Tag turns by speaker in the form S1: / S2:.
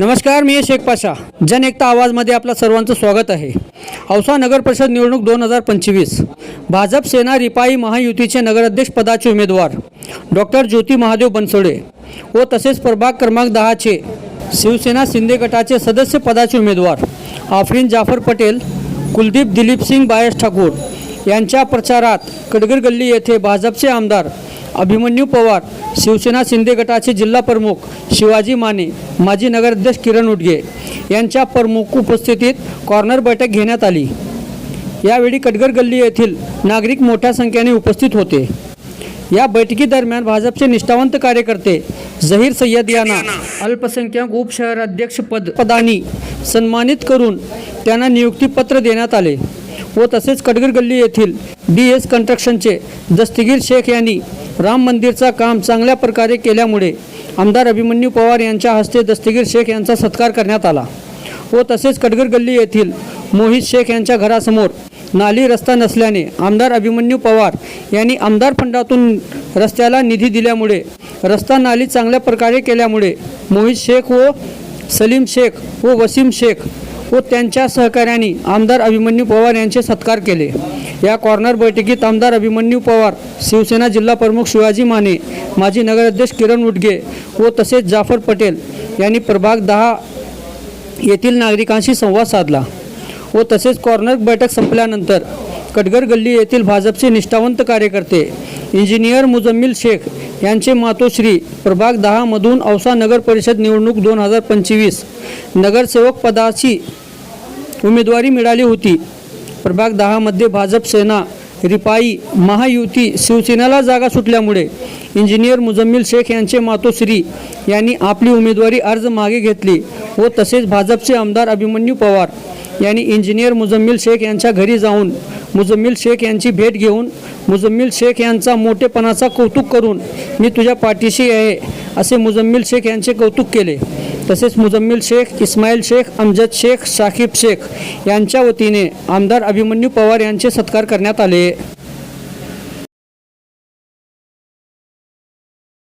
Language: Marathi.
S1: नमस्कार मी शेख पाशा. जन एकता आवाजमध्ये आपलं सर्वांचं स्वागत आहे. औसा नगर परिषद निवडणूक दोन हजार पंचवीस. भाजप सेना रिपाई महायुतीचे नगराध्यक्ष पदाचे उमेदवार डॉक्टर ज्योती महादेव बनसोडे व तसेच प्रभाग क्रमांक दहाचे शिवसेना शिंदे गटाचे सदस्य पदाचे उमेदवार आफरीन जाफर पटेल कुलदीप दिलीप सिंग बायस ठाकूर यांच्या प्रचारात कडगर गल्ली येथे भाजपचे आमदार अभिमन्यू पवार शिवसेना शिंदे गटाचे जिल्हा प्रमुख शिवाजी माने माजी नगराध्यक्ष किरण उडगे यांच्या प्रमुख उपस्थितीत कॉर्नर बैठक घेण्यात आली. यावेळी कटगर गल्ली येथील नागरिक मोठ्या संख्येने उपस्थित होते. या बैठकीदरम्यान भाजपचे निष्ठावंत कार्यकर्ते झहीर सय्यद यांना अल्पसंख्याक उपशहराध्यक्ष पद पदानी सन्मानित करून त्यांना नियुक्तीपत्र देण्यात आले व तसेच कटगर गल्ली येथील डी एस कन्स्ट्रक्शनचे दस्तगीर शेख यांनी राम मंदिरचा काम चांगल्या प्रकारे केल्यामुळे आमदार अभिमन्यू पवार यांच्या हस्ते दस्तगीर शेख यांचा सत्कार करण्यात आला व तसेच कडगर गल्ली येथील मोहित शेख यांच्या घरासमोर नाली रस्ता नसल्याने आमदार अभिमन्यू पवार यांनी आमदार फंडातून रस्त्याला निधी दिल्यामुळे रस्ता नाली चांगल्या प्रकारे केल्यामुळे मोहित शेख व सलीम शेख व वसीम शेख व त्यांच्या सहकाऱ्यांनी आमदार अभिमन्यू पवार यांचे सत्कार केले. या कॉर्नर बैठकीत आमदार अभिमन्यू पवार शिवसेना जिल्हा प्रमुख शिवाजी माने माजी नगराध्यक्ष किरण उडगे व तसेच जाफर पटेल यांनी प्रभाग दहा येथील नागरिकांशी संवाद साधला व तसेच कॉर्नर बैठक संपल्यानंतर कटगर गल्ली येथील भाजपचे निष्ठावंत कार्यकर्ते इंजिनियर मुजम्मिल शेख यांचे मातोश्री प्रभाग दहामधून औसा नगर परिषद निवडणूक दोन हजार पंचवीस. नगरसेवक पदाची उमेदवारी मिळाली होती. प्रभाग दहामध्ये भाजप सेना रिपाई महायुती शिवसेनेला जागा सुटल्यामुळे इंजिनियर मुजम्मिल शेख यांचे मातोश्री यांनी आपली उमेदवारी अर्ज मागे घेतली व तसेच भाजपचे आमदार अभिमन्यू पवार यांनी इंजिनियर मुजम्मिल शेख यांच्या घरी जाऊन मुजम्मिल शेख यांची भेट घेऊन मुजम्मिल शेख यांचा मोठेपणाचा कौतुक करून मी तुझ्या पाठीशी आहे असे मुजम्मिल शेख यांचे कौतुक केले. तसेच मुजम्मिल शेख इस्माईल शेख अमजद शेख साकीब शेख यांच्या वतीने आमदार अभिमन्यू पवार यांचे सत्कार करण्यात आले.